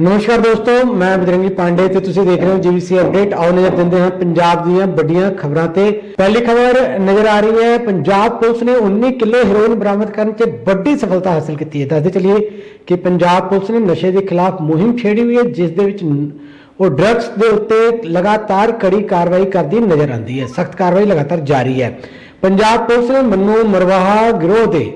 ਨਮਸਕਾਰ ਦੋਸਤੋ, ਮੈਂ ਬਜਰੰਗੀ ਪਾਂਡੇ ਤੇ ਤੁਸੀਂ ਦੇਖ ਰਹੇ ਹੋ ਜੀਵੀਸੀ ਅਪਡੇਟ। ਆਓ ਨਜ਼ਰ ਦਿੰਦੇ ਹਾਂ ਪੰਜਾਬ ਦੀਆਂ ਵੱਡੀਆਂ ਖਬਰਾਂ ਤੇ। ਪਹਿਲੀ ਖਬਰ ਨਜ਼ਰ ਆ ਰਹੀ ਹੈ, ਪੰਜਾਬ ਪੁਲਿਸ ਨੇ 19 ਕਿਲੋ ਹੈਰੋਇਨ ਬਰਾਮਦ ਕਰਨ 'ਚ ਵੱਡੀ ਸਫਲਤਾ ਹਾਸਲ ਕੀਤੀ ਹੈ। ਦੱਸਦੇ ਚਲੀਏ ਕਿ ਪੰਜਾਬ ਪੁਲਿਸ ਨੇ ਨਸ਼ੇ ਦੇ ਖਿਲਾਫ ਮੁਹਿੰਮ ਛੇੜੀ ਹੋਈ ਹੈ, ਜਿਸ ਦੇ ਵਿੱਚ ਉਹ ਡਰੱਗਸ ਦੇ ਉੱਤੇ ਲਗਾਤਾਰ ਕੜੀ ਕਾਰਵਾਈ ਕਰਦੀ ਨਜ਼ਰ ਆਉਂਦੀ ਹੈ। ਸਖਤ ਕਾਰਵਾਈ ਲਗਾਤਾਰ ਜਾਰੀ ਹੈ। ਪੰਜਾਬ ਪੁਲਿਸ ਨੇ ਮੰਨੂ ਮਰਵਾਹਾ ਗਿਰੋਹ ਦੇ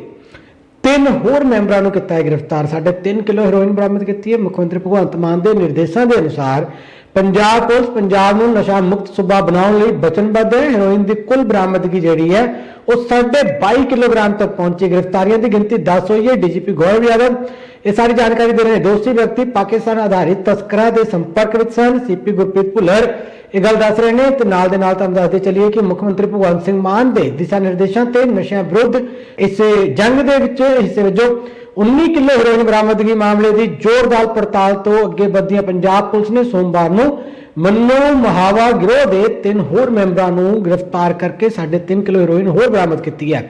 ਤਿੰਨ ਹੋਰ ਮੈਂਬਰਾਂ ਨੂੰ ਕੀਤਾ ਹੈ ਗ੍ਰਿਫਤਾਰ। ਸਾਡੇ 3 ਕਿਲੋ ਹੈਰੋਇਨ ਬਰਾਮਦ ਕੀਤੀ ਹੈ। ਮੁੱਖ ਮੰਤਰੀ ਭਗਵੰਤ ਮਾਨ ਦੇ ਨਿਰਦੇਸ਼ਾਂ ਦੇ ਅਨੁਸਾਰ ਪੰਜਾਬ ਪੁਲਿਸ ਪੰਜਾਬ ਨੂੰ ਨਸ਼ਾ ਮੁਕਤ ਸੂਬਾ ਬਣਾਉਣ ਲਈ ਵਚਨਬੱਧ ਹੈ। ਹੈਰੋਇਨ ਦੀ ਕੁੱਲ ਬਰਾਮਦਗੀ ਜਿਹੜੀ ਹੈ, ਉਹ 22 ਕਿਲੋਗ੍ਰਾਮ ਤੱਕ ਪਹੁੰਚੀ ਗ੍ਰਿਫਤਾਰੀਆਂ ਦੀ ਗਿਣਤੀ 10 ਹੋਈ ਹੈ। ਡੀਜੀਪੀ ਗੌਰਵ ਯਾਦਵ ਇਹ ਸਾਰੀ ਜਾਣਕਾਰੀ ਦੇ ਰਹੇ ਨੇ। ਦੋਸ਼ੀ ਵਿਅਕਤੀ ਪਾਕਿਸਤਾਨ ਆਧਾਰਿਤ ਤਸਕਰਾਂ ਦੇ ਸੰਪਰਕ ਵਿੱਚ ਸਨ। ਸੀਪੀ ਗੁਰਪ੍ਰੀਤ ਭੁੱਲਰ ਇਹ ਗੱਲ ਦੱਸ ਰਹੇ ਨੇ ਤੇ ਨਾਲ ਦੇ ਨਾਲ ਤੁਹਾਨੂੰ ਦੱਸਦੇ ਚੱਲੀਏ ਕਿ ਮੁੱਖ ਮੰਤਰੀ ਭਗਵੰਤ ਸਿੰਘ ਮਾਨ ਦੇ ਦਿਸ਼ਾ ਨਿਰਦੇਸ਼ਾਂ ਤੇ ਨਸ਼ਿਆਂ ਵਿਰੁੱਧ ਇਸ ਜੰਗ ਦੇ ਵਿੱਚ ਹਿੱਸੇ ਵਜੋਂ 19 ਕਿਲੋ ਹੈਰੋਇਨ ਬਰਾਮਦਗੀ ਮਾਮਲੇ ਦੀ ਜ਼ੋਰਦਾਰ ਪੜਤਾਲ ਤੋਂ ਅੱਗੇ ਵਧਦੀਆਂ ਪੰਜਾਬ ਪੁਲਿਸ ਨੇ ਸੋਮਵਾਰ ਨੂੰ ਮੰਨੋ ਮਹਾਵਾ ਗਿਰੋਹ ਦੇ ਤਿੰਨ ਹੋਰ ਮੈਂਬਰਾਂ ਨੂੰ ਗ੍ਰਿਫਤਾਰ ਕਰਕੇ 3.5 ਕਿਲੋ ਹੈਰੋਇਨ ਹੋਰ ਬਰਾਮਦ ਕੀਤੀ ਹੈ।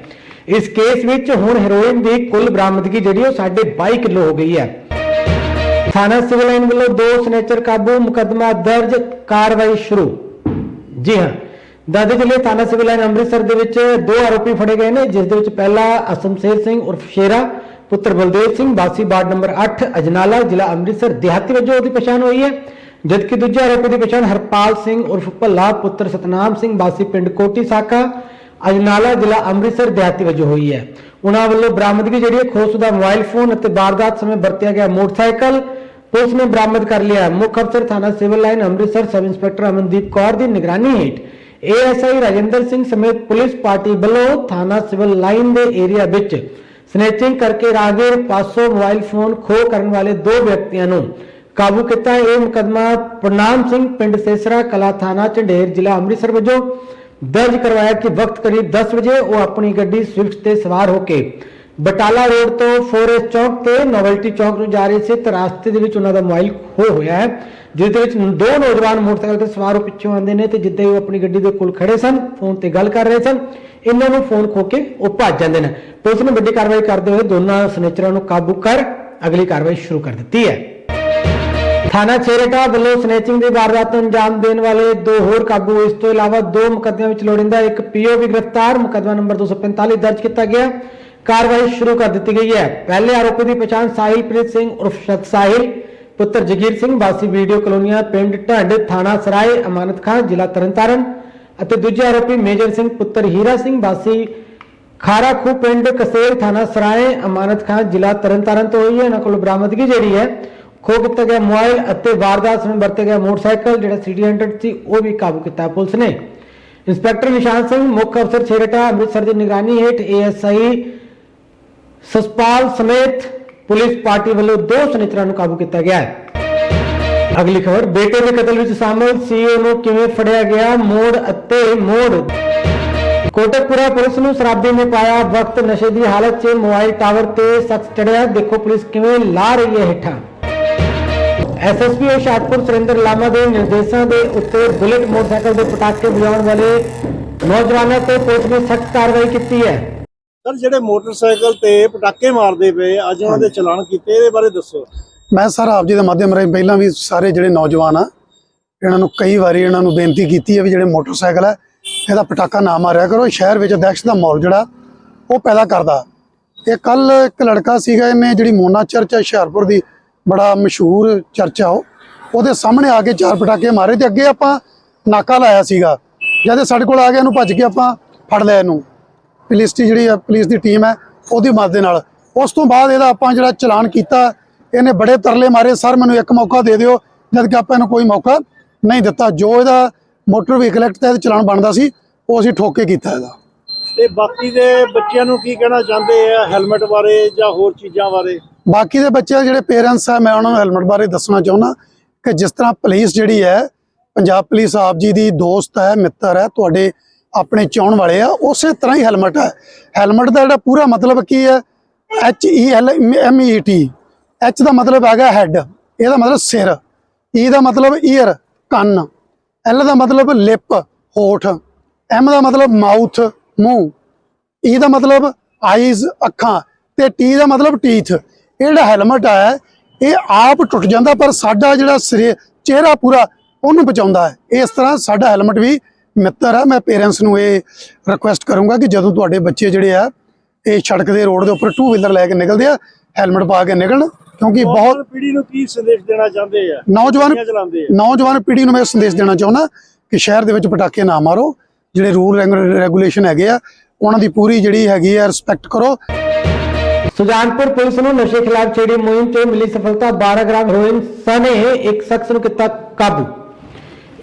ਇਸ ਕੇਸ ਵਿੱਚ ਹੁਣ ਹੈਰੋਇਨ ਦੀ ਕੁੱਲ ਬਰਾਮਦਗੀ ਜਿਹੜੀ ਉਹ 22 ਕਿਲੋ ਹੋ ਗਈ ਹੈ। ਥਾਣਾ ਸਿਵਲ ਲਾਈਨ ਵੱਲੋਂ ਦੋ ਸਨੇਚਰ ਕਾਬੂ, ਮੁਕੱਦਮਾ ਦਰਜ, ਕਾਰਵਾਈ ਸ਼ੁਰੂ। ਜੀ ਹਾਂ, ਦਾਦੇ ਜ਼ਿਲ੍ਹੇ ਥਾਣਾ ਸਿਵਲ ਲਾਈਨ ਅੰਮ੍ਰਿਤਸਰ ਦੇ ਵਿੱਚ ਦੋ ਆਰੋਪੀ ਫੜੇ ਗਏ ਨੇ, ਜਿਸ ਦੇ ਵਿੱਚ ਪਹਿਲਾ ਅਸਮਸ਼ੇਰ ਸਿੰਘ ਉਰਫ ਸ਼ੇਰਾ, ਪੁੱਤਰ ਬਲਦੇਵ ਸਿੰਘ ਵਾਸੀ ਵਾਰਡ ਨੰਬਰ 8 ਅਜਨਾਲਾ, ਜ਼ਿਲ੍ਹਾ ਅੰਮ੍ਰਿਤਸਰ। ਦਿਹਾਤੀ ਵਜੋਂ ਉਹਦੀ ਪਛਾਣ ਹੋਈ ਹੈ, ਜਦਕਿ ਦੂਜੇ ਆਰੋਪੀ ਦੀ ਪਛਾਣ ਹਰਪਾਲ ਸਿੰਘ ਉਰਫ ਭੱਲਾ, ਪੁੱਤਰ ਸਤਨਾਮ ਸਿੰਘ, ਬਾਸੀ ਪਿੰਡ ਕੋਟੀ ਸਾਕਾ, ਅਜਨਾਲਾ, ਜ਼ਿਲ੍ਹਾ ਅੰਮ੍ਰਿਤਸਰ ਦਿਹਾਤੀ ਵਜੋਂ ਹੋਈ ਹੈ। ਉਹਨਾਂ ਵੱਲੋਂ ਬਰਾਮਦਗੀ ਜਿਹੜੀ ਹੈ, ਖੋਸਦਾ ਮੋਬਾਈਲ ਫੋਨ ਅਤੇ ਵਾਰਦਾਤ ਸਮੇਂ ਵਰਤਿਆ ਗਿਆ ਮੋਟਰਸਾਈਕਲ। ਪੁਲਿਸ ਨੇ ਬਰਾਮਦ ਕਰ ਲਿਆ। ਮੁੱਖ ਅਫਸਰ ਥਾਣਾ civil line Amritsar sub inspector Amandeep Kaur ਦੀ ਨਿਗਰਾਨੀ ਹੇਠ ਏਐਸਆਈ ਰਾਜਿੰਦਰ ਸਿੰਘ ਸਮੇਤ ਪੁਲਿਸ ਪਾਰਟੀ ਵੱਲੋਂ ਥਾਣਾ ਸਿਵਲ ਲਾਈਨ ਦੇ ਏਰੀਆ ਵਿੱਚ ਸਨੈਚਿੰਗ ਕਰਕੇ ਰਾਗੀਰ ਪਾਸੋਂ ਮੋਬਾਈਲ ਫੋਨ ਖੋਹ ਕਰਨ ਵਾਲੇ ਦੋ ਵਿਅਕਤੀਆਂ ਨੂੰ ਕਾਬੂ ਕੀਤਾ। ਇਹ ਮੁਕਦਮਾ ਪ੍ਰਨਾਮ ਸਿੰਘ ਪਿੰਡ ਸੇਸਰਾ ਕਲਾ ਥਾਣਾ ਝੰਡੇਰ ਜ਼ਿਲ੍ਹਾ ਅੰਮ੍ਰਿਤਸਰ ਵਜੋਂ ਦਰਜ ਕਰਵਾਇਆ ਕਿ ਵਕਤ ਕਰੀਬ 10 ਵਜੇ ਉਹ ਆਪਣੀ ਗੱਡੀ ਸਵਿਫਟ ਤੇ ਸਵਾਰ ਹੋ ਕੇ ਬਟਾਲਾ ਰੋਡ ਤੋਂ ਫੋਰੈਸਟ ਚੌਕ ਤੇ ਨੋਵਲਟੀ ਚੌਕ ਨੂੰ ਜਾ ਰਹੇ ਸੀ ਤੇ ਰਾਸਤੇ ਦੇ ਵਿੱਚ ਉਹਨਾਂ ਦਾ ਮੋਬਾਈਲ ਖੋਹ ਹੋਇਆ ਹੈ, ਜਿਸ ਦੇ ਵਿੱਚ ਦੋ ਨੌਜਵਾਨ ਮੋਟਰਸਾਈਕਲ ਤੇ ਸਵਾਰ ਹੋ ਪਿੱਛੋਂ ਆਉਂਦੇ ਨੇ ਤੇ ਜਿੱਦਾਂ ਹੀ ਉਹ ਆਪਣੀ ਗੱਡੀ ਦੇ ਕੋਲ ਖੜੇ ਸਨ, ਫੋਨ ਤੇ ਗੱਲ ਕਰ ਰਹੇ ਸਨ, ਇਹਨਾਂ ਨੂੰ ਫੋਨ ਖੋ ਕੇ ਉਹ ਭੱਜ ਜਾਂਦੇ ਨੇ। ਪੁਲਿਸ ਨੇ ਵੱਡੀ ਕਾਰਵਾਈ ਕਰਦੇ ਹੋਏ ਦੋਨਾਂ ਸਨੇਚਰਾਂ ਨੂੰ ਕਾਬੂ ਕਰ ਅਗਲੀ ਕਾਰਵਾਈ ਸ਼ੁਰੂ ਕਰ ਦਿੱਤੀ ਹੈ। ਥਾਣਾ ਛੇਰੇਟਾ ਵੱਲੋਂ ਸਨੈਚਿੰਗ ਦੀ ਵਾਰਦਾਤ ਨੂੰ ਅੰਜਾਮ ਦੇਣ ਵਾਲੇ ਦੋ ਹੋਰ ਕਾਬੂ, ਇਸ ਤੋਂ ਇਲਾਵਾ ਦੋ ਮੁਕੱਦਮਿਆਂ ਵਿੱਚ ਲੋੜਿੰਦਾ ਇੱਕ ਪੀਓ ਵੀ ਗ੍ਰਿਫਤਾਰ, ਮੁਕੱਦਮਾ ਨੰਬਰ 245 ਦਰਜ ਕੀਤਾ ਗਿਆ। ਕਾਰਵਾਈ ਸ਼ੁਰੂ ਕਰ ਦਿੱਤੀ ਗਈ ਹੈ ਪਹਿਲੇ ਆਰੋਪੀ ਦੀ ਪਛਾਣ ਸਾਹਿਲਪ੍ਰੀਤ ਸਿੰਘ ਉਰਫ ਸ਼ਤ ਸਾਹਿਲ ਪੁੱਤਰ ਜਗੀਰ ਸਿੰਘ ਵਾਸੀ ਵੀਡੀਓ ਕਲੋਨੀਆ ਪਿੰਡ ਢੰਡ ਥਾਣਾ ਸਰਾਏ ਅਮਾਨਤ ਖਾਨ ਜ਼ਿਲ੍ਹਾ ਤਰਨਤਾਰਨ ਅਤੇ ਦੂਜੇ ਆਰੋਪੀ ਮੇਜਰ ਸਿੰਘ ਪੁੱਤਰ ਹੀਰਾ ਸਿੰਘ ਵਾਸੀ ਖਾਰਾ ਪਿੰਡ ਕਸੇਰ ਥਾਣਾ ਸਰਾਏ ਅਮਾਨਤ ਖਾਨ ਜ਼ਿਲ੍ਹਾ ਤਰਨਤਾਰਨ ਤੋਂ ਹੋਈ ਹੈ ਇਹਨਾਂ ਕੋਲ ਬਰਾਮਦਗੀ ਜਿਹੜੀ ਹੈ ਖੋਹ ਕੀਤਾ ਗਿਆ ਮੋਬਾਈਲ ਅਤੇ ਵਾਰਦਾਤ ਸਮੇਂ ਵਰਤੇ ਗਿਆ ਮੋਟਰਸਾਈਕਲ ਜਿਹੜਾ ਸੀਡੀ 100 ਸੀ ਉਹ ਵੀ ਕਾਬੂ ਕੀਤਾ ਹੈ ਪੁਲਿਸ ਨੇ ਇੰਸਪੈਕਟਰ ਨਿਸ਼ਾਨ ਸਿੰਘ ਮੁੱਖ ਅਫਸਰ ਛੇਰਟਾ ਅੰਮ੍ਰਿਤਸਰ ਦੀ ਨਿਗਰਾਨੀ ਹੇਠ ਏਐਸਆਈ ਸਸਪਾਲ ਸਮੇਤ ਪੁਲਿਸ ਪਾਰਟੀ ਵੱਲੋਂ ਦੋ ਸਨਿਚਰਾਂ ਨੂੰ ਕਾਬੂ ਕੀਤਾ ਗਿਆ ਹੈ। ਅਗਲੀ ਖਬਰ, ਬੇਟੇ ਦੇ ਕਤਲ ਵਿੱਚ ਸ਼ਾਮਲ ਸੀਓ ਨੂੰ ਕਿਵੇਂ ਫੜਿਆ ਗਿਆ ਮੋੜ ਅਤੇ ਮੋੜ? ਕੋਟਕਪੁਰਾ ਪੁਲਿਸ ਨੂੰ ਸ਼ਰਾਬੀ ਨੇ ਪਾਇਆ ਵਕਤ, ਨਸ਼ੇ ਦੀ ਹਾਲਤ 'ਚ ਮੋਬਾਈਲ ਟਾਵਰ ਤੇ ਸ਼ਖਸ ਚੜਿਆ। ਦੇਖੋ ਪੁਲਿਸ ਕਿਵੇਂ ਲਾ ਰਹੀ ਹੈ ਹੇਠਾਂ। ਐਸਐਸਪੀ ਹੁਸ਼ਿਆਰਪੁਰ ਸੁਰਿੰਦਰ ਲਾਮਾ ਦੇ ਨਿਰਦੇਸ਼ਾਂ ਦੇ ਉੱਤੇ ਬੁਲੇਟ ਮੋਟਰਸਾਈਕਲ ਦੇ ਪਟਾਕੇ ਵਜਾਉਣ ਵਾਲੇ ਨੌਜਵਾਨਾਂ ਤੇ ਪੁਲਿਸ ਨੇ ਸਖਤ ਕਾਰਵਾਈ ਕੀਤੀ ਹੈ। ਸਰ, ਜਿਹੜੇ ਮੋਟਰਸਾਈਕਲ ਤੇ ਪਟਾਕੇ ਮਾਰਦੇ ਪਏ, ਅੱਜ ਉਹਨਾਂ ਦੇ ਚਲਾਨ ਕੀਤੇ, ਇਹਦੇ ਬਾਰੇ ਦੱਸੋ। ਮੈਂ ਸਰ, ਆਪ ਜੀ ਦੇ ਮਾਧਿਅਮ ਰਾਹੀਂ ਪਹਿਲਾਂ ਵੀ ਸਾਰੇ ਜਿਹੜੇ ਨੌਜਵਾਨ ਆ, ਇਹਨਾਂ ਨੂੰ ਕਈ ਵਾਰੀ ਇਹਨਾਂ ਨੂੰ ਬੇਨਤੀ ਕੀਤੀ ਹੈ ਵੀ ਜਿਹੜੇ ਮੋਟਰਸਾਈਕਲ ਹੈ ਇਹਦਾ ਪਟਾਕਾ ਨਾ ਮਾਰਿਆ ਕਰੋ। ਸ਼ਹਿਰ ਵਿੱਚ ਦਹਿਸ਼ਤ ਦਾ ਮਾਹੌਲ ਜਿਹੜਾ, ਉਹ ਪੈਦਾ ਕਰਦਾ। ਇਹ ਕੱਲ ਇੱਕ ਲੜਕਾ ਸੀਗਾ, ਇਹਨੇ ਜਿਹੜੀ ਮੋਨਾ ਚਰਚ ਹੈ ਹੁਸ਼ਿਆਰਪੁਰ ਦੀ, ਬੜਾ ਮਸ਼ਹੂਰ ਚਰਚ ਆ ਉਹ। ਉਹਦੇ ਸਾਹਮਣੇ ਆ ਕੇ ਚਾਰ ਪਟਾਕੇ ਮਾਰੇ ਤੇ ਅੱਗੇ ਆਪਾਂ ਨਾਕਾ ਲਾਇਆ ਸੀਗਾ। ਜਦ ਇਹ ਸਾਡੇ ਕੋਲ ਆ ਗਿਆ, ਇਹਨੂੰ ਭੱਜ ਕੇ ਆਪਾਂ ਫੜ ਲਿਆ ਇਹਨੂੰ। ਪੁਲਿਸ ਦੀ ਜਿਹੜੀ ਆ ਪੁਲਿਸ ਦੀ ਟੀਮ ਹੈ ਉਹਦੀ ਮਦਦ ਦੇ ਨਾਲ। ਉਸ ਤੋਂ ਬਾਅਦ ਇਹਦਾ ਆਪਾਂ ਜਿਹੜਾ ਚਲਾਨ ਕੀਤਾ ਇਹਨੇ ਬੜੇ ਤਰਲੇ ਮਾਰੇ। ਸਰ ਮੈਨੂੰ ਇੱਕ ਮੌਕਾ ਦੇ ਦਿਓ ਜਦ ਕਿ ਆਪਾਂ ਇਹਨੂੰ ਕੋਈ ਮੌਕਾ ਨਹੀਂ ਦਿੱਤਾ। ਜੋ ਇਹਦਾ ਮੋਟਰ ਵਹੀਕਲ ਐਕਟ ਦਾ ਚਲਾਨ ਬਣਦਾ ਸੀ ਉਹ ਅਸੀਂ ਠੋਕ ਕੀਤਾ ਇਹਦਾ। ਤੇ ਬਾਕੀ ਦੇ ਬੱਚਿਆਂ ਨੂੰ ਕੀ ਕਹਿਣਾ ਚਾਹੁੰਦੇ ਆ ਹੈਲਮਟ ਬਾਰੇ ਜਾਂ ਹੋਰ ਚੀਜ਼ਾਂ ਬਾਰੇ? ਬਾਕੀ ਦੇ ਬੱਚੇ ਜਿਹੜੇ ਪੇਰੈਂਟਸ ਆ ਮੈਂ ਉਹਨਾਂ ਨੂੰ ਹੈਲਮਟ ਬਾਰੇ ਦੱਸਣਾ ਚਾਹੁੰਦਾ ਕਿ ਜਿਸ ਤਰ੍ਹਾਂ ਪੁਲਿਸ ਜਿਹੜੀ ਹੈ ਪੰਜਾਬ ਪੁਲਿਸ ਆਪ ਜੀ ਦੀ ਦੋਸਤ ਹੈ ਮਿੱਤਰ ਹੈ ਤੁਹਾਡੇ ਆਪਣੇ ਚਾਹਣ ਵਾਲੇ ਆ, ਉਸੇ ਤਰ੍ਹਾਂ ਹੀ ਹੈਲਮਟ ਹੈ ਹੈਲਮਟ ਦਾ ਜਿਹੜਾ ਪੂਰਾ ਮਤਲਬ ਕੀ ਹੈ H E L M E T H ਦਾ ਮਤਲਬ ਹੈਗਾ ਹੈਡ ਇਹਦਾ ਮਤਲਬ ਸਿਰ ਈ ਦਾ ਮਤਲਬ ਈਅਰ ਕੰਨ ਐਲ ਦਾ ਮਤਲਬ ਲਿਪ ਹੋਠ ਐਮ ਦਾ ਮਤਲਬ ਮਾਊਥ ਮੂੰਹ ਈ ਦਾ ਮਤਲਬ ਆਈਜ਼ ਅੱਖਾਂ ਤੇ ਟੀ ਦਾ ਮਤਲਬ ਟੀਥ ਇਹ ਜਿਹੜਾ ਹੈਲਮਟ ਹੈ ਇਹ ਆਪ ਟੁੱਟ ਜਾਂਦਾ, ਪਰ ਸਾਡਾ ਜਿਹੜਾ ਸਿਰੇ ਚਿਹਰਾ ਪੂਰਾ ਉਹਨੂੰ ਬਚਾਉਂਦਾ ਹੈ। ਇਸ ਤਰ੍ਹਾਂ ਸਾਡਾ ਹੈਲਮਟ ਵੀ ਮਿੱਤਰ ਹੈ ਮੈਂ ਪੇਰੈਂਟਸ ਨੂੰ ਇਹ ਰਿਕੁਐਸਟ ਕਰੂੰਗਾ ਕਿ ਜਦੋਂ ਤੁਹਾਡੇ ਬੱਚੇ ਜਿਹੜੇ ਆ ਇਹ ਸੜਕ ਦੇ ਰੋਡ ਦੇ ਉੱਪਰ ਟੂ ਵੀਲਰ ਲੈ ਕੇ ਨਿਕਲਦੇ ਆ ਹੈਲਮਟ ਪਾ ਕੇ ਨਿਕਲਣ ਕਿਉਂਕਿ ਬਹੁਤ ਪੀੜ੍ਹੀ ਨੂੰ ਕੀ ਸੰਦੇਸ਼ ਦੇਣਾ ਚਾਹੁੰਦੇ ਆ? ਨੌਜਵਾਨ ਆ? ਨੌਜਵਾਨ ਪੀੜ੍ਹੀ ਨੂੰ ਮੈਂ ਇਹ ਸੰਦੇਸ਼ ਦੇਣਾ ਚਾਹੁੰਦਾ ਕਿ ਸ਼ਹਿਰ ਦੇ ਵਿੱਚ ਪਟਾਕੇ ਨਾ ਮਾਰੋ ਜਿਹੜੇ ਰੂਲ ਰੈਗੂਲੇਸ਼ਨ ਹੈਗੇ ਆ ਉਹਨਾਂ ਦੀ ਪੂਰੀ ਜਿਹੜੀ ਹੈਗੀ ਆ ਰਿਸਪੈਕਟ ਕਰੋ। ਸੁਜਾਨਪੁਰ ਪੁਲਿਸ ਨੂੰ ਨਸ਼ੇ ਖਿਲਾਫ ਛੇੜੀ ਮੁਹਿੰਮ 'ਚ ਮਿਲੀ ਸਫਲਤਾ 12 ਗ੍ਰਾਮ ਹੈਰੋਇਨ ਸਣੇ ਇੱਕ ਸ਼ਖਸ ਨੂੰ ਕੀਤਾ ਕਾਬੂ।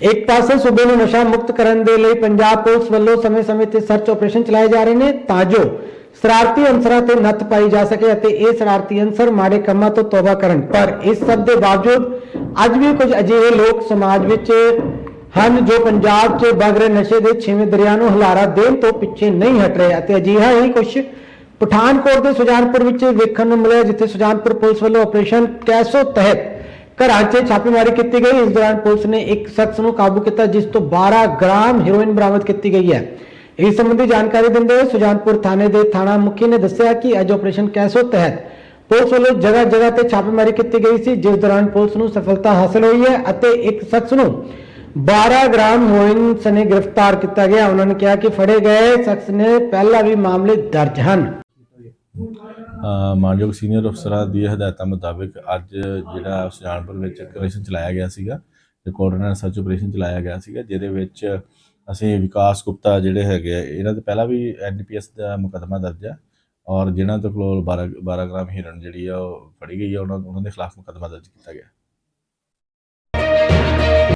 ਇੱਕ ਪਾਸੇ ਸੂਬੇ ਨੂੰ ਨਸ਼ਾ ਮੁਕਤ ਕਰਨ ਦੇ ਲਈ ਪੰਜਾਬ ਪੁਲਿਸ ਵੱਲੋਂ ਸਮੇਂ-ਸਮੇਂ ਤੇ ਸਰਚ ਆਪਰੇਸ਼ਨ ਚਲਾਏ ਜਾ ਰਹੇ ਨੇ ਤਾਂ ਜੋ ਸ਼ਰਾਰਤੀ ਅਨਸਰਾਂ ਤੇ ਨੱਥ ਪਾਈ ਜਾ ਸਕੇ ਅਤੇ ਇਹ ਸ਼ਰਾਰਤੀ ਅਨਸਰ ਮਾੜੇ ਕੰਮਾਂ ਤੋਂ ਤੌਬਾ ਕਰਨ। ਪਰ ਇਸ ਸਭ ਦੇ ਬਾਵਜੂਦ ਅੱਜ ਵੀ ਕੁਝ ਅਜਿਹੇ ਲੋਕ ਸਮਾਜ ਵਿੱਚ ਹਨ ਜੋ ਪੰਜਾਬ 'ਚ ਵਗ ਰਹੇ ਨਸ਼ੇ ਦੇ ਛੇਵੇਂ ਦਰਿਆ ਨੂੰ ਹਲਾਰਾ ਦੇਣ ਤੋਂ ਪਿੱਛੇ ਨਹੀਂ ਹਟ ਰਹੇ ਅਤੇ ਅਜਿਹਾ ਹੀ ਕੁਝ ਪਠਾਨਕੋਟ ਦੇ ਸੁਜਾਨਪੁਰ ਵਿੱਚ ਵੇਖਣ ਨੂੰ ਮਿਲਿਆ, ਜਿੱਥੇ ਸੁਜਾਨਪੁਰ ਪੁਲਿਸ ਵੱਲੋਂ ਆਪਰੇਸ਼ਨ ਕੈਸੋ ਤਹਿਤ ਘਰਾਂ 'ਚ ਛਾਪੇਮਾਰੀ ਕੀਤੀ ਗਈ। ਇਸ ਦੌਰਾਨ ਪੁਲਿਸ ਨੇ ਇੱਕ ਸ਼ਖਸ ਨੂੰ ਕਾਬੂ ਕੀਤਾ, ਜਿਸ ਤੋਂ 12 ਗ੍ਰਾਮ ਹੈਰੋਇਨ ਬਰਾਮਦ ਕੀਤੀ ਗਈ ਹੈ। ਇਸ ਸੰਬੰਧੀ ਜਾਣਕਾਰੀ ਦਿੰਦੇ ਹੋਏ ਸੁਜਾਨਪੁਰ ਥਾਣੇ ਦੇ ਥਾਣਾ ਮੁਖੀ ਨੇ ਦੱਸਿਆ ਕਿ ਅੱਜ ਆਪਰੇਸ਼ਨ ਕੈਸੋ ਤਹਿਤ ਪੁਲਿਸ ਵੱਲੋਂ ਜਗ੍ਹਾ ਜਗ੍ਹਾ ਤੇ ਛਾਪੇਮਾਰੀ ਕੀਤੀ ਗਈ ਸੀ, ਜਿਸ ਦੌਰਾਨ ਪੁਲਿਸ ਨੂੰ ਸਫਲਤਾ ਹਾਸਲ ਹੋਈ ਹੈ ਅਤੇ ਇੱਕ ਸ਼ਖਸ ਨੂੰ 12 ਗ੍ਰਾਮ ਹੈਰੋਇਨ ਸਨੇ ਗ੍ਰਿਫਤਾਰ ਕੀਤਾ ਗਿਆ। ਉਹਨਾਂ ਨੇ ਕਿਹਾ ਕਿ ਫੜੇ ਗਏ ਸ਼ਖਸ ਨੇ ਪਹਿਲਾਂ ਵੀ ਮਾਮਲੇ ਦਰਜ ਹਨ। ਮਾਨਯੋਗ ਸੀਨੀਅਰ ਅਫਸਰਾਂ ਦੀ ਹਦਾਇਤਾਂ ਮੁਤਾਬਿਕ ਅੱਜ ਜਿਹੜਾ ਸੁਜਾਨਪੁਰ ਵਿੱਚ ਆਪਰੇਸ਼ਨ ਚਲਾਇਆ ਗਿਆ ਸੀਗਾ ਤੇ ਕੋਆਰਡੀਨੇਟਰ ਸਰਚ ਆਪਰੇਸ਼ਨ ਚਲਾਇਆ ਗਿਆ ਸੀਗਾ ਜਿਹਦੇ ਵਿੱਚ ਅਸੀਂ ਵਿਕਾਸ ਗੁਪਤਾ ਜਿਹੜੇ ਹੈਗੇ ਆ, ਇਹਨਾਂ ਤੇ ਪਹਿਲਾਂ ਵੀ ਐਨਡੀਪੀਐਸ ਦਾ ਮੁਕੱਦਮਾ ਦਰਜ ਹੈ ਔਰ ਜਿਨ੍ਹਾਂ ਤੋਂ ਕੋਲ 12 12 ਗ੍ਰਾਮ ਹੀਰਨ ਜਿਹੜੀ ਆ ਉਹ ਫੜੀ ਗਈ ਆ ਉਹਨਾਂ ਉਹਨਾਂ ਦੇ ਖਿਲਾਫ ਮੁਕੱਦਮਾ ਦਰਜ ਕੀਤਾ ਗਿਆ।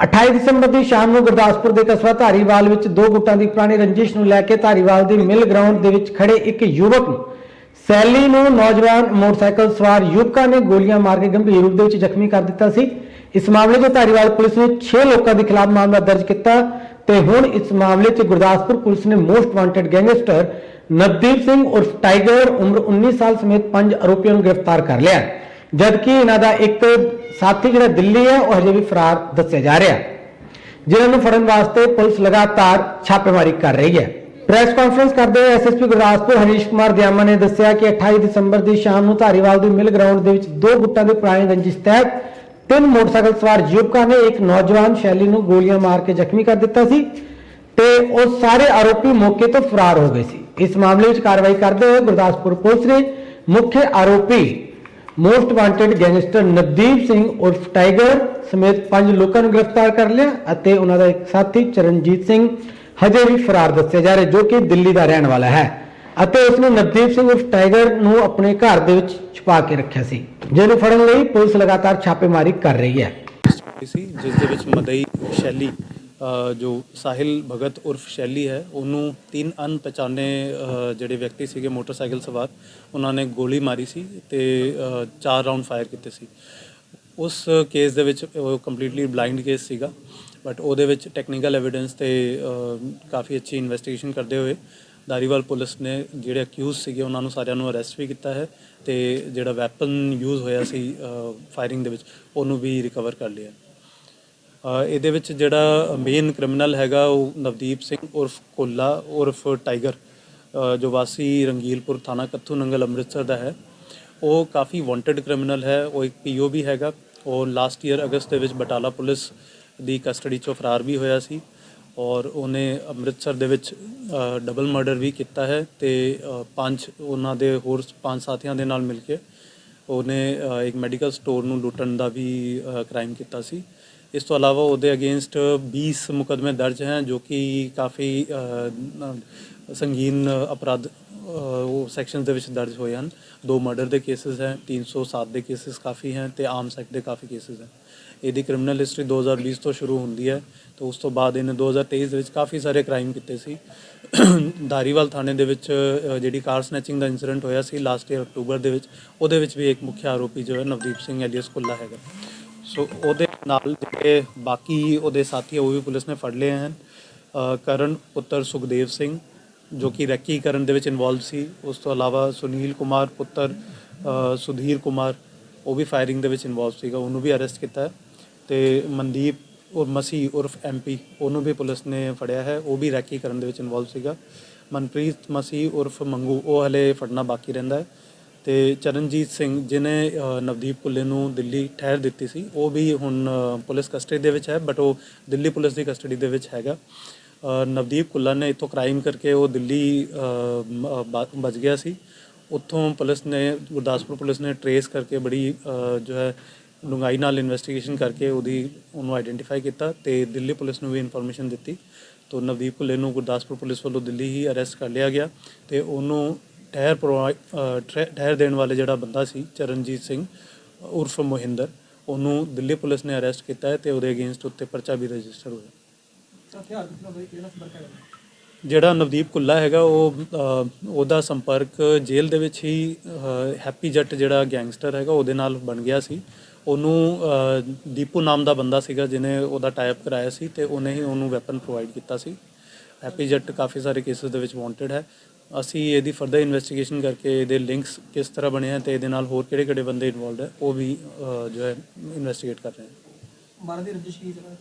28 ਦਸੰਬਰ ਦੀ ਸ਼ਾਮ ਨੂੰ ਗੁਰਦਾਸਪੁਰ ਦੇ ਕਸਬਾ ਧਾਰੀਵਾਲ ਵਿੱਚ ਦੋ ਗੁੱਟਾਂ ਦੀ ਪੁਰਾਣੀ ਰੰਜਿਸ਼ ਨੂੰ ਲੈ ਕੇ ਧਾਰੀਵਾਲ ਦੀ ਮਿਲ ਗਰਾਊਂਡ ਦੇ ਵਿੱਚ ਖੜੇ ਇੱਕ ਯੁਵਕ ਨੂੰ ਸੈਲੀ ਨੂੰ ਨੌਜਵਾਨ ਮੋਟਰਸਾਈਕਲ ਸਵਾਰ ਯੁਵਕਾਂ ਨੇ ਗੋਲੀਆਂ ਮਾਰ ਕੇ ਗੰਭੀਰ ਰੂਪ ਦੇ ਵਿੱਚ ਜ਼ਖਮੀ ਕਰ ਦਿੱਤਾ ਸੀ। ਇਸ ਮਾਮਲੇ 'ਚ ਧਾਰੀਵਾਲ ਪੁਲਿਸ ਨੇ 6 ਲੋਕਾਂ ਦੇ ਖਿਲਾਫ ਮਾਮਲਾ ਦਰਜ ਕੀਤਾ ਤੇ ਹੁਣ ਇਸ ਮਾਮਲੇ 'ਚ ਗੁਰਦਾਸਪੁਰ ਪੁਲਿਸ ਨੇ most wanted gangster Navdeep Singh ਉਰਫ ਟਾਈਗਰ ਉਮਰ 19 ਸਾਲ ਸਮੇਤ ਪੰਜ ਆਰੋਪੀਆਂ ਨੂੰ ਗ੍ਰਿਫਤਾਰ ਕਰ ਲਿਆ। ਜਦਕਿ ਇਹਨਾਂ ਦਾ ਇੱਕ ਸਾਥੀ ਜਿਹੜਾ ਦਿੱਲੀ ਹੈ, ਉਹ ਹਜੇ ਵੀ ਫਰਾਰ ਦੱਸਿਆ ਜਾ ਰਿਹਾ। ਜਿਨ੍ਹਾਂ ਨੂੰ ਫੜਨ ਵਾਸਤੇ ਪੁਲਿਸ ਲਗਾਤਾਰ ਛਾਪੇਮਾਰੀ ਕਰ ਰਹੀ ਹੈ। ਪ੍ਰੈਸ ਕਾਨਫਰੰਸ ਕਰਦੇ ਹੋਏ ਐਸਐਸਪੀ ਗੁਰਦਾਸਪੁਰ ਹਰੀਸ਼ ਕੁਮਾਰ ਦਿਆਮਾ ਨੇ ਦੱਸਿਆ ਕਿ 28 ਦਸੰਬਰ ਦੀ ਸ਼ਾਮ ਨੂੰ ਧਾਰੀਵਾਲ ਦੀ ਮਿਲ ਗਰਾਊਂਡ ਦੇ ਵਿੱਚ ਦੋ ਗੁੱਟਾਂ ਦੇ ਪੁਰਾਣੇ ਰੰਜਿਸ਼ ਤਹਿਤ ਤਿੰਨ ਮੋਟਰਸਾਈਕਲ ਸਵਾਰ ਯੁਵਕਾਂ ਨੇ ਇੱਕ ਨੌਜਵਾਨ ਸ਼ੈਲੀ ਨੂੰ ਗੋਲੀਆਂ ਮਾਰ ਕੇ ਜ਼ਖਮੀ ਕਰ ਦਿੱਤਾ ਸੀ ਤੇ ਉਹ ਸਾਰੇ ਆਰੋਪੀ ਮੌਕੇ ਤੋਂ ਫਰਾਰ ਹੋ ਗਏ ਸੀ। ਇਸ ਮਾਮਲੇ ਵਿੱਚ ਕਾਰਵਾਈ ਕਰਦੇ ਹੋਏ ਗੁਰਦਾਸਪੁਰ ਪੁਲਿਸ ਨੇ ਮੁੱਖ ਆਰੋਪੀ most wanted gangster Navdeep Singh ਉਰਫ ਟਾਈਗਰ ਸਮੇਤ ਪੰਜ ਲੋਕਾਂ ਨੂੰ ਗ੍ਰਿਫਤਾਰ ਕਰ ਲਿਆ ਅਤੇ ਉਹਨਾਂ ਦਾ ਇੱਕ ਸਾਥੀ ਚਰਨਜੀਤ ਸਿੰਘ ਹਜੇ ਵੀ ਫਰਾਰ ਦੱਸਿਆ ਜਾ ਰਿਹਾ, ਜੋ ਕਿ ਦਿੱਲੀ ਦਾ ਰਹਿਣ ਵਾਲਾ ਹੈ। ਅਤੇ ਉਸਨੇ ਨਵਦੀਪ ਸਿੰਘ ਉਰਫ ਟਾਈਗਰ ਨੂੰ ਆਪਣੇ ਘਰ ਦੇ ਵਿੱਚ ਛੁਪਾ ਕੇ ਰੱਖਿਆ ਸੀ, ਜਿਹਨੂੰ ਫੜਨ ਲਈ ਪੁਲਿਸ ਲਗਾਤਾਰ ਛਾਪੇਮਾਰੀ ਕਰ ਰਹੀ ਹੈ। ਸੀ, ਜਿਸ ਦੇ ਵਿੱਚ ਮਦਈ ਸ਼ੈਲੀ ਜੋ ਸਾਹਿਲ ਭਗਤ ਉਰਫ ਸ਼ੈਲੀ ਹੈ, ਉਹਨੂੰ ਤਿੰਨ ਅਣਪਛਾਣੇ ਜਿਹੜੇ ਵਿਅਕਤੀ ਸੀਗੇ ਮੋਟਰਸਾਈਕਲ ਸਵਾਰ, ਉਹਨਾਂ ਨੇ ਗੋਲੀ ਮਾਰੀ ਸੀ ਤੇ ਚਾਰ ਰਾਉਂਡ ਫਾਇਰ ਕੀਤੇ ਸੀ। ਉਸ ਕੇਸ ਦੇ ਵਿੱਚ ਕੰਪਲੀਟਲੀ ਬਲਾਈਂਡ ਕੇਸ ਸੀਗਾ। ਬਟ ਉਹਦੇ ਵਿੱਚ ਟੈਕਨੀਕਲ ਐਵੀਡੈਂਸ ਤੇ ਕਾਫੀ ਅੱਛੀ ਇਨਵੈਸਟੀਗੇਸ਼ਨ ਕਰਦੇ ਹੋਏ ਦਾਰੀਵਾਲ ਪੁਲਿਸ ਨੇ ਜਿਹੜੇ ਅਕਿਊਜ਼ ਸੀਗੇ ਉਹਨਾਂ ਨੂੰ ਸਾਰਿਆਂ ਨੂੰ ਅਰੈਸਟ ਵੀ ਕੀਤਾ ਹੈ ਤੇ ਜਿਹੜਾ ਵੈਪਨ ਯੂਜ਼ ਹੋਇਆ ਸੀ ਫਾਇਰਿੰਗ ਦੇ ਵਿੱਚ, ਉਹਨੂੰ ਵੀ ਰਿਕਵਰ ਕਰ ਲਿਆ। ਇਹਦੇ ਵਿੱਚ ਜਿਹੜਾ ਮੇਨ ਕ੍ਰਿਮੀਨਲ ਹੈਗਾ ਉਹ ਨਵਦੀਪ ਸਿੰਘ ਉਰਫ ਕੋਲਾ ਉਰਫ ਟਾਈਗਰ ਜੋ ਵਾਸੀ ਰੰਗੀਲਪੁਰ ਥਾਣਾ ਕੱਥੂ ਨੰਗਲ ਅੰਮ੍ਰਿਤਸਰ ਦਾ ਹੈ। ਉਹ ਕਾਫੀ ਵਾਂਟਡ ਕ੍ਰਿਮੀਨਲ ਹੈ, ਉਹ ਇੱਕ ਪੀਓ ਵੀ ਹੈਗਾ। ਉਹ ਲਾਸਟ ਈਅਰ ਅਗਸਤ ਦੇ ਵਿੱਚ ਬਟਾਲਾ ਪੁਲਿਸ ਦੀ ਕਸਟਡੀ ਚੋਂ ਫਰਾਰ ਵੀ ਹੋਇਆ ਸੀ ਔਰ ਉਹਨੇ ਅੰਮ੍ਰਿਤਸਰ ਦੇ ਵਿੱਚ ਡਬਲ ਮਰਡਰ ਵੀ ਕੀਤਾ ਹੈ ਤੇ ਪੰਜ ਉਹਨਾਂ ਦੇ ਹੋਰ ਪੰਜ ਸਾਥੀਆਂ ਦੇ ਨਾਲ ਮਿਲ ਕੇ ਉਹਨੇ ਇੱਕ ਮੈਡੀਕਲ ਸਟੋਰ ਨੂੰ ਲੁੱਟਣ ਦਾ ਵੀ ਕ੍ਰਾਈਮ ਕੀਤਾ ਸੀ। ਇਸ ਤੋਂ ਇਲਾਵਾ ਉਹਦੇ ਅਗੇਂਸਟ 20 ਮੁਕਦਮੇ ਦਰਜ ਹਨ ਜੋ ਕਿ ਕਾਫੀ ਸੰਗੀਨ ਅਪਰਾਧ ਉਹ ਸੈਕਸ਼ਨਸ ਦੇ ਵਿੱਚ ਦਰਜ ਹੋਏ ਹਨ। ਦੋ ਮਰਡਰ ਦੇ ਕੇਸਸ ਹੈ 307 ਦੇ ਕੇਸਸ ਕਾਫੀ ਹਨ ਤੇ ਆਮ ਸੈਕਟ ਦੇ ਕਾਫੀ ਕੇਸਸ ਹਨ ਇਹਦੀ ਕ੍ਰਿਮੀਨਲ ਹਿਸਟਰੀ 2020 ਤੋਂ ਸ਼ੁਰੂ ਹੁੰਦੀ ਹੈ ਤੇ ਉਸ ਤੋਂ ਬਾਅਦ ਇਹਨੇ 2023 ਦੇ ਵਿੱਚ ਕਾਫੀ ਸਾਰੇ ਕ੍ਰਾਈਮ ਕੀਤੇ ਸੀ। ਦਾਰੀਵਾਲ ਥਾਣੇ ਦੇ ਵਿੱਚ ਜਿਹੜੀ ਕਾਰ ਸਨੈਚਿੰਗ ਦਾ ਇਨਸੀਡੈਂਟ ਹੋਇਆ ਸੀ ਲਾਸਟ ਈਅਰ ਅਕਤੂਬਰ ਦੇ ਵਿੱਚ, ਉਹਦੇ ਵਿੱਚ ਵੀ ਇੱਕ ਮੁੱਖ ਆਰੋਪੀ ਜੋ ਹੈ ਨਵਦੀਪ ਸਿੰਘ ਐਲੀਅਸ ਕੁੱਲਾ ਹੈਗਾ। ਸੋ ਉਹਦੇ ਨਾਲ ਜਿਹੜੇ ਬਾਕੀ ਉਹਦੇ ਸਾਥੀ ਆ, ਉਹ ਵੀ ਪੁਲਿਸ ਨੇ ਫੜ ਲਏ ਹਨ। ਅ, ਕਰਨ ਪੁੱਤਰ ਸੁਖਦੇਵ ਸਿੰਘ ਜੋ ਕਿ ਰੈਕੀ ਕਰਨ ਦੇ ਵਿੱਚ ਇਨਵੋਲਵ ਸੀ। ਉਸ ਤੋਂ ਇਲਾਵਾ ਸੁਨੀਲ ਕੁਮਾਰ ਪੁੱਤਰ ਅ, ਸੁਧੀਰ ਕੁਮਾਰ ਉਹ ਵੀ ਫਾਇਰਿੰਗ ਦੇ ਵਿੱਚ ਇਨਵੋਲਵ ਸੀਗਾ। ਉਹਨੂੰ ਵੀ ਅਰੈਸਟ ਕੀਤਾ ਹੈ ਤੇ ਮਨਦੀਪ ਉਰ ਮਸੀਹ ਉਰਫ ਐਮਪੀ ਉਹਨੂੰ ਵੀ ਪੁਲਿਸ ਨੇ ਫੜਿਆ ਹੈ। ਉਹ ਵੀ ਰੈਕੀ ਕਰਨ ਦੇ ਵਿੱਚ ਇਨਵੋਲਵ ਸੀਗਾ। ਮਨਪ੍ਰੀਤ ਮਸੀਹ ਉਰਫ ਮੰਗੂ ਉਹ ਹਲੇ ਫੜਨਾ ਬਾਕੀ ਰਹਿੰਦਾ ਹੈ। ਤੇ ਚਰਨਜੀਤ ਸਿੰਘ ਜਿਨੇ ਨਵਦੀਪ ਭੁੱਲੇ ਨੂੰ ਦਿੱਲੀ ਠਹਿਰ ਦਿੱਤੀ ਸੀ, ਉਹ ਵੀ ਹੁਣ ਪੁਲਿਸ ਕਸਟਡੀ ਦੇ ਵਿੱਚ ਹੈ ਬਟ ਉਹ ਦਿੱਲੀ ਪੁਲਿਸ ਦੀ ਕਸਟਡੀ ਦੇ ਵਿੱਚ ਹੈਗਾ। ਨਵਦੀਪ ਕੁੱਲਾ ਨੇ ਇੱਥੋਂ ਕ੍ਰਾਈਮ ਕਰਕੇ ਉਹ ਦਿੱਲੀ ਬਚ ਗਿਆ ਸੀ। ਉੱਥੋਂ ਪੁਲਿਸ ਨੇ, ਗੁਰਦਾਸਪੁਰ ਪੁਲਿਸ ਨੇ ਟਰੇਸ ਕਰਕੇ ਬੜੀ ਜੋ ਹੈ ਡੂੰਘਾਈ ਨਾਲ ਇਨਵੈਸਟੀਗੇਸ਼ਨ ਕਰਕੇ ਉਹਦੀ, ਉਹਨੂੰ ਆਈਡੈਂਟੀਫਾਈ ਕੀਤਾ ਤੇ ਦਿੱਲੀ ਪੁਲਿਸ ਨੂੰ ਵੀ ਇਨਫੋਰਮੇਸ਼ਨ ਦਿੱਤੀ। ਤੋਂ ਨਵਦੀਪ ਭੁੱਲੇ ਨੂੰ ਗੁਰਦਾਸਪੁਰ ਪੁਲਿਸ ਵੱਲੋਂ ਦਿੱਲੀ ਹੀ ਅਰੈਸਟ ਕਰ ਲਿਆ ਗਿਆ ਤੇ ਉਹਨੂੰ ਠਹਿਰ ਪ੍ਰੋਵਾਈ- ਅ, ਠਹਿ- ਠਹਿਰ ਦੇਣ ਵਾਲੇ ਜਿਹੜਾ ਬੰਦਾ ਸੀ ਚਰਨਜੀਤ ਸਿੰਘ ਉਰਫ ਮੋਹਿੰਦਰ ਉਹਨੂੰ ਦਿੱਲੀ ਪੁਲਿਸ ਨੇ ਅਰੈਸਟ ਕੀਤਾ ਹੈ ਤੇ ਉਹਦੇ ਅਗੇਂਸਟ ਉੱਤੇ ਪਰਚਾ ਵੀ ਰਜਿਸਟਰ ਹੋਇਆ। ਜਿਹੜਾ ਨਵਦੀਪ ਕੁੱਲਾ ਹੈਗਾ ਉਹ ਉਹਦਾ ਸੰਪਰਕ ਜੇਲ੍ਹ ਦੇ ਵਿੱਚ ਹੀ ਅ, ਹੈਪੀ ਜੱਟ ਜਿਹੜਾ ਗੈਂਗਸਟਰ ਹੈਗਾ ਉਹਦੇ ਨਾਲ ਬਣ ਗਿਆ ਸੀ। ਉਹਨੂੰ ਦੀਪੂ ਨਾਮ ਦਾ ਬੰਦਾ ਸੀਗਾ ਜਿਹਨੇ ਉਹਦਾ ਟਾਈਪ ਕਰਾਇਆ ਸੀ ਤੇ ਉਹਨੇ ਹੀ ਉਹਨੂੰ ਵੈਪਨ ਪ੍ਰੋਵਾਈਡ ਕੀਤਾ ਸੀ। ਹੈਪੀ ਜੱਟ ਕਾਫੀ ਸਾਰੇ ਕੇਸਿਸ ਦੇ ਵਿੱਚ ਵਾਂਟਡ ਹੈ। ਅਸੀਂ ਇਹਦੀ ਫਰਦਰ ਇਨਵੈਸਟੀਗੇਸ਼ਨ ਕਰਕੇ ਇਹਦੇ ਲਿੰਕਸ ਕਿਸ ਤਰ੍ਹਾਂ ਬਣੇ ਹਨ ਤੇ ਇਹਦੇ ਨਾਲ ਹੋਰ ਕਿਹੜੇ-ਕਿਹੜੇ ਬੰਦੇ ਇਨਵੋਲਡ ਹੈ ਉਹ ਵੀ ਅ, ਜੋ ਹੈ ਇਨਵੈਸਟੀਗੇਟ ਕਰ ਰਹੇ ਹਾਂ ਮਾਰਨ ਦੀ ਰੰਜਿਸ਼ ਕੀ ਜਰਾ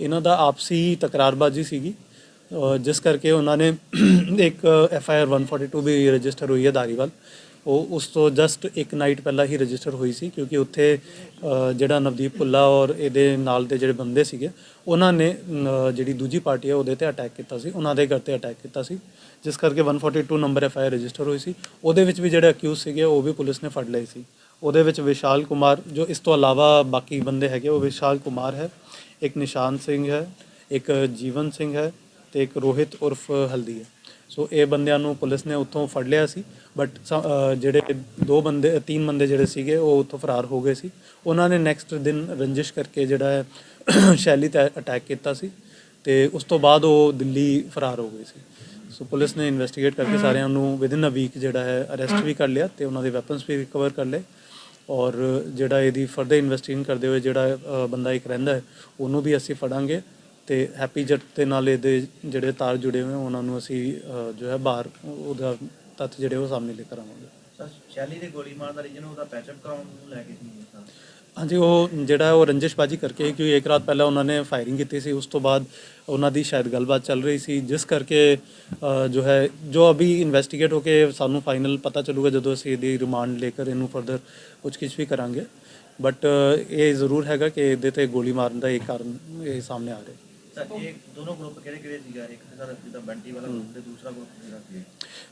ਇਹਨਾਂ ਦਾ ਆਪਸੀ ਤਕਰਾਰਬਾਜ਼ੀ ਸੀਗੀ। ਅਹ ਜਿਸ ਕਰਕੇ ਉਹਨਾਂ ਨੇ ਇੱਕ ਐਫ ਆਈ ਆਰ 142 ਵੀ ਰਜਿਸਟਰ ਹੋਈ ਹੈ ਧਾਰੀਵਾਲ। ਉਹ ਉਸ ਤੋਂ ਜਸਟ ਇੱਕ ਨਾਈਟ ਪਹਿਲਾਂ ਹੀ ਰਜਿਸਟਰ ਹੋਈ ਸੀ ਕਿਉਂਕਿ ਉੱਥੇ ਜਿਹੜਾ ਨਵਦੀਪ ਭੁੱਲਾ ਔਰ ਇਹਦੇ ਨਾਲ ਦੇ ਜਿਹੜੇ ਬੰਦੇ ਸੀਗੇ, ਉਹਨਾਂ ਨੇ ਜਿਹੜੀ ਦੂਜੀ ਪਾਰਟੀ ਹੈ ਉਹਦੇ ਤੇ ਅਟੈਕ ਕੀਤਾ ਸੀ, ਉਹਨਾਂ ਦੇ ਘਰ ਤੇ ਅਟੈਕ ਕੀਤਾ ਸੀ। ਜਿਸ ਕਰਕੇ 142 number F I R register ਹੋਈ ਸੀ। ਉਹਦੇ ਵਿੱਚ ਵੀ ਜਿਹੜੇ ਅਕਿਊਜ਼ ਸੀਗੇ, ਉਹ ਵੀ ਪੁਲਿਸ ਨੇ ਫੜ ਲਏ ਸੀ। ਉਹਦੇ ਵਿੱਚ ਵਿਸ਼ਾਲ ਕੁਮਾਰ, ਜੋ ਇਸ ਤੋਂ ਇਲਾਵਾ ਬਾਕੀ ਬੰਦੇ ਹੈਗੇ, ਉਹ ਵਿਸ਼ਾਲ ਕੁਮਾਰ ਹੈ, ਇੱਕ ਨਿਸ਼ਾਨ ਸਿੰਘ ਹੈ, ਇੱਕ ਜੀਵਨ ਸਿੰਘ ਹੈ ਤੇ ਇੱਕ ਰੋਹਿਤ ਉਰਫ ਹਲਦੀ ਹੈ। ਸੋ ਇਹ ਬੰਦਿਆਂ ਨੂੰ ਪੁਲਿਸ ਨੇ ਉੱਥੋਂ ਫੜ ਲਿਆ ਸੀ ਬਟ ਜਿਹੜੇ ਦੋ ਬੰਦੇ, ਤਿੰਨ ਬੰਦੇ ਜਿਹੜੇ ਸੀਗੇ, ਉਹ ਉੱਥੋਂ ਫਰਾਰ ਹੋ ਗਏ ਸੀ। ਉਹਨਾਂ ਨੇ ਨੈਕਸਟ ਦਿਨ ਰੰਜਿਸ਼ ਕਰਕੇ ਜਿਹੜਾ ਹੈ, ਸ਼ੈਲੀ ਤੇ ਅਟੈਕ ਕੀਤਾ ਸੀ ਤੇ ਉਸ ਤੋਂ ਬਾਅਦ ਉਹ ਦਿੱਲੀ ਫਰਾਰ ਹੋ ਗਏ ਸੀ। ਸੋ ਪੁਲਿਸ ਨੇ ਇਨਵੈਸਟੀਗੇਟ ਕਰਕੇ ਸਾਰਿਆਂ ਨੂੰ ਵਿਦਿਨ ਅ ਵੀਕ ਜਿਹੜਾ ਹੈ ਅਰੈਸਟ ਵੀ ਕਰ ਲਿਆ ਤੇ ਉਹਨਾਂ ਦੇ ਵੈਪਨਸ ਵੀ ਰਿਕਵਰ ਕਰ ਲਏ। ਔਰ ਜਿਹੜਾ ਇਹਦੀ ਫਰਦਰ ਇਨਵੈਸਟੀਗੇਸ਼ਨ ਕਰਦੇ ਹੋਏ ਜਿਹੜਾ ਬੰਦਾ ਇੱਕ ਰਹਿੰਦਾ ਹੈ, ਉਹਨੂੰ ਵੀ ਅਸੀਂ ਫੜਾਂਗੇ। ਤੇ ਹੈਪੀ ਜੱਟ ਦੇ ਨਾਲ ਇਹਦੇ ਜਿਹੜੇ ਤਾਰ ਜੁੜੇ ਹੋਏ ਉਹਨਾਂ ਨੂੰ ਅਸੀਂ ਅ, ਜੋ ਹੈ ਬਾਹਰ ਉਹਦਾ ਤੱਥ ਜਿਹੜੇ ਉਹ ਸਾਹਮਣੇ ਲੈ ਕਰ ਆਵਾਂਗੇ। ਸਰ ਸ਼ੈਲੀ ਦੇ ਗੋਲੀ ਮਾਰਨ ਦਾ ਰੀਜਨ ਉਹਦਾ ਪੈਚਅਪ ਕਰਾਉਣ ਨੂੰ ਲੈ ਕੇ ਸੀ ਸਰ? ਹਾਂਜੀ ਉਹ ਜਿਹੜਾ ਉਹ ਰੰਜਿਸ਼ਬਾਜੀ ਕਰਕੇ ਕਿਉਂਕਿ ਇੱਕ ਰਾਤ ਪਹਿਲਾਂ ਉਹਨਾਂ ਨੇ ਫਾਇਰਿੰਗ ਕੀਤੀ ਸੀ ਉਸ ਤੋਂ ਬਾਅਦ ਉਹਨਾਂ ਦੀ ਸ਼ਾਇਦ ਗੱਲਬਾਤ ਚੱਲ ਰਹੀ ਸੀ ਜਿਸ ਕਰਕੇ ਅ, ਜੋ ਹੈ ਜੋ ਅਭੀ ਇਨਵੈਸਟੀਗੇਟ ਹੋ ਕੇ ਸਾਨੂੰ ਫਾਈਨਲ ਪਤਾ ਚੱਲੂਗਾ ਜਦੋਂ ਅਸੀਂ ਇਹਦੀ ਰਿਮਾਂਡ ਲੈ ਕੇ ਇਹਨੂੰ ਫਰਦਰ ਪੁੱਛਗਿੱਛ ਵੀ ਕਰਾਂਗੇ। ਬਟ ਇਹ ਜ਼ਰੂਰ ਹੈਗਾ ਕਿ ਇਹਦੇ ਤੇ ਗੋਲੀ ਮਾਰਨ ਦਾ ਇਹ ਕਾਰਨ ਇਹ ਸਾਹਮਣੇ ਆ ਰਿਹਾ ਸਰ ਇਹ ਦੋਨੋਂ ਗਰੁੱਪ ਕਿਹੜੇ ਕਿਹੜੇ ਸੀਗਾ? ਇੱਕ ਤੇ ਸਰ ਜਿੱਦਾਂ ਬੰਟੀ ਵਾਲਾ ਗਰੁੱਪ ਤੇ ਦੂਸਰਾ ਗਰੁੱਪ ਜਿਹੜਾ ਸੀ?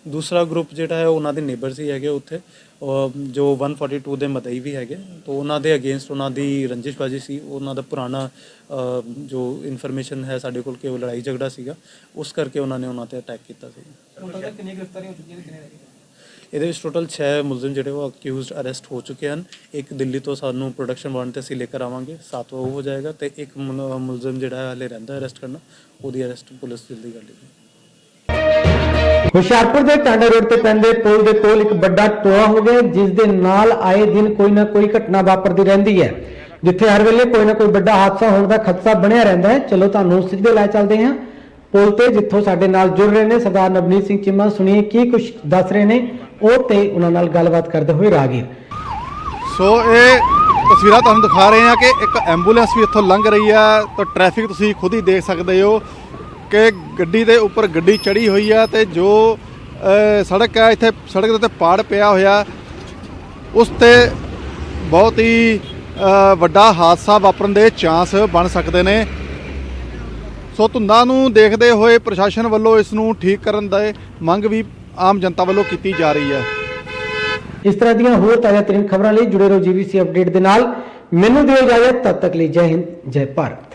ਦੂਸਰਾ ਗਰੁੱਪ ਜਿਹੜਾ ਹੈ ਉਹਨਾਂ ਦੇ ਨੇਬਰਸ ਹੀ ਹੈਗੇ ਉੱਥੇ। ਅਹ ਜੋ 142 ਦੇ ਮਦਈ ਵੀ ਹੈਗੇ। ਤੋਂ ਉਹਨਾਂ ਦੇ ਅਗੇਂਸਟ ਉਹਨਾਂ ਦੀ ਰੰਜਿਸ਼ਬਾਜੀ ਸੀ। ਉਹਨਾਂ ਦਾ ਪੁਰਾਣਾ ਅਹ, ਜੋ ਇਨਫੋਰਮੇਸ਼ਨ ਹੈ ਸਾਡੇ ਕੋਲ ਕਿ ਉਹ ਲੜਾਈ ਝਗੜਾ ਸੀਗਾ ਉਸ ਕਰਕੇ ਉਹਨਾਂ ਨੇ ਉਹਨਾਂ ਤੇ ਅਟੈਕ ਕੀਤਾ ਸੀ। ਕਿੰਨੀ ਗ੍ਰਿਫਤਾਰੀਆਂ ਹੋ ਚੁੱਕੀਆਂ ਨੇ ਕਿੰਨੇ ਰਹਿ ਗਏ ਇਹਦੇ ਵਿੱਚ ਟੋਟਲ 6 ਮੁਲਜ਼ਮ ਜਿਹੜੇ ਉਹ ਅਕਿਊਜ਼ਡ ਅਰੈਸਟ ਹੋ ਚੁੱਕੇ ਹਨ। ਇੱਕ ਦਿੱਲੀ ਤੋਂ ਸਾਨੂੰ ਪ੍ਰੋਡਕਸ਼ਨ ਵਾਰੰਟ ਤੇ ਅਸੀਂ ਲੈ ਕੇ ਆਵਾਂਗੇ। ਸਾਤਵਾਂ ਉਹ ਹੋ ਜਾਏਗਾ ਤੇ ਇੱਕ ਮੁਲਜ਼ਮ ਜਿਹੜਾ ਹਲੇ ਰਹਿੰਦਾ ਅਰੈਸਟ ਕਰਨਾ। ਉਹਦੀ ਅਰੈਸਟ ਪੁਲਿਸ ਜਲਦੀ ਕਰ ਲੇਗੀ। ਹੁਸ਼ਿਆਰਪੁਰ ਦੇ ਟਾਂਡਾ ਰੋਡ ਤੇ ਪੈਂਦੇ ਪੁਲ ਦੇ ਕੋਲ ਇੱਕ ਵੱਡਾ ਟੋਆ ਹੋ ਗਿਆ ਜਿਸ ਦੇ ਨਾਲ ਆਏ ਦਿਨ ਕੋਈ ਨਾ ਕੋਈ ਘਟਨਾ ਵਾਪਰਦੀ ਰਹਿੰਦੀ ਹੈ। ਜਿੱਥੇ ਹਰ ਵੇਲੇ ਕੋਈ ਨਾ ਕੋਈ ਵੱਡਾ ਹਾਦਸਾ ਹੋਣ ਦਾ ਖਦਸ਼ਾ ਬਣਿਆ ਰਹਿੰਦਾ ਹੈ। ਚਲੋ ਤੁਹਾਨੂੰ ਸਿੱਧੇ ਲੈ ਚੱਲਦੇ ਹਾਂ। ਪੁਲ ਤੇ ਜਿੱਥੋਂ ਸਾਡੇ ਨਾਲ ਜੁੜ ਰਹੇ ਨੇ ਸਰਦਾਰ ਨਵਨੀਤ ਸਿੰਘ ਚੀਮਾ, ਸੁਣੀਏ ਕੀ ਕੁਝ ਦੱਸ ਰਹੇ ਨੇ, ਉਹ ਤੇ ਉਹਨਾਂ ਨਾਲ ਗੱਲਬਾਤ ਕਰਦੇ ਹੋਏ ਰਾਗੀਰ ਸੋ ਇਹ ਤਸਵੀਰਾਂ ਤੁਹਾਨੂੰ ਦਿਖਾ ਰਹੇ ਹਾਂ ਕਿ ਇੱਕ ਐਂਬੂਲੈਂਸ ਵੀ ਇੱਥੋਂ ਲੰਘ ਰਹੀ ਹੈ ਤਾਂ ਟ੍ਰੈਫਿਕ ਤੁਸੀਂ ਖੁਦ ਹੀ ਦੇਖ ਸਕਦੇ ਹੋ ਕਿ ਗੱਡੀ ਦੇ ਉੱਪਰ ਗੱਡੀ ਚੜੀ ਹੋਈ ਹੈ ਤੇ ਜੋ ਸੜਕ ਹੈ ਇੱਥੇ ਸੜਕ ਦੇ ਉੱਤੇ ਪਾੜ ਪਿਆ ਹੋਇਆ। ਉਸ ਤੇ ਬਹੁਤ ਹੀ ਵੱਡਾ ਹਾਦਸਾ ਵਾਪਰਨ ਦੇ ਚਾਂਸ ਬਣ ਸਕਦੇ ਨੇ। ਸੋ ਧੁੰਦਾਂ ਨੂੰ ਦੇਖਦੇ ਹੋਏ ਪ੍ਰਸ਼ਾਸਨ ਵੱਲੋਂ ਇਸ ਨੂੰ ਠੀਕ ਕਰਨ ਦੀ ਮੰਗ ਵੀ ਆਮ ਜਨਤਾ ਵੱਲੋਂ ਕੀਤੀ ਜਾ ਰਹੀ ਹੈ। ਇਸ ਤਰ੍ਹਾਂ ਦੀਆਂ ਹੋਰ ਤਾਜ਼ਾ ਤਰੀਨ ਖਬਰਾਂ ਲਈ ਜੁੜੇ ਰਹੋ ਜੀਵੀਸੀ ਅਪਡੇਟ ਦੇ ਨਾਲ। ਮੈਨੂੰ ਦਿਓ ਇਜਾਜ਼ਤ, ਤਦ ਤੱਕ ਲਈ ਜੈ ਹਿੰਦ, ਜੈ ਭਾਰਤ।